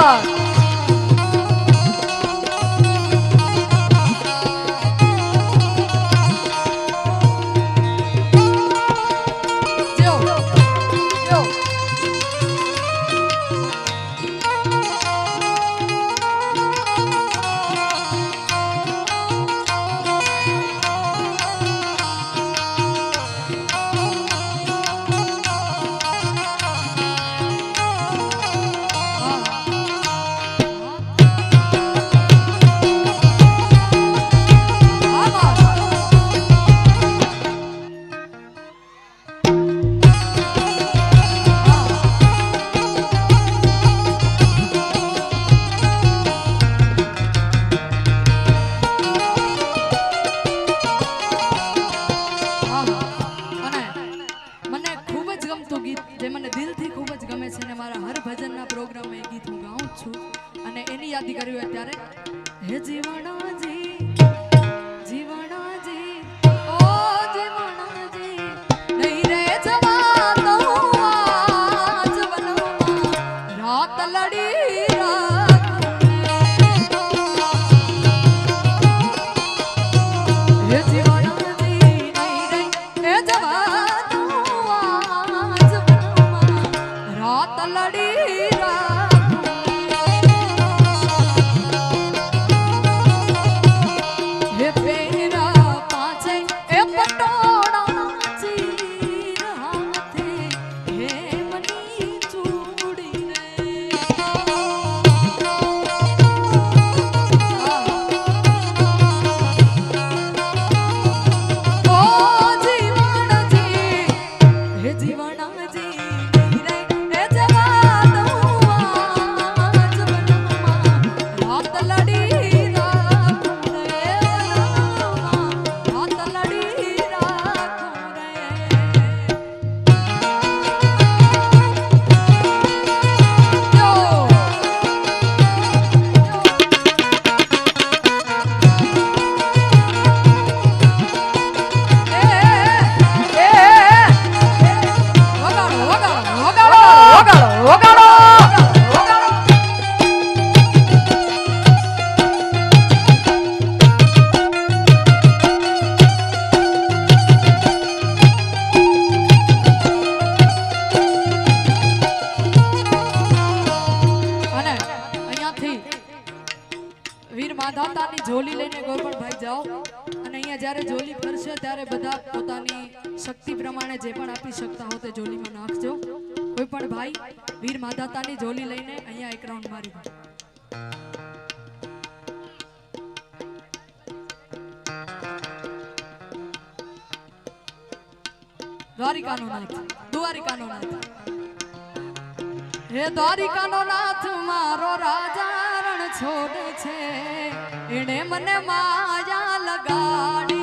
બાત જો યાદી કરવી હોય ત્યારે. હે જીવણાજી માધાતાની જોલી લઈને ગોપણભાઈ જાઓ. અને અહીંયા જ્યારે જોલી ફરશે ત્યારે બધા પોતાની શક્તિ પ્રમાણે જે પણ આપી શકતા હો તે જોલીમાં નાખજો. કોઈ પણ ભાઈ, વીર માધાતાની જોલી લઈને અહીંયા એક રાઉન્ડ મારી દ્વારિકાનો નાથ દ્વારિકાનો નાથ. હે દ્વારિકાનો નાથ, મારો રાજા રણ છોડ છે. એણે મને માયા લગાડી.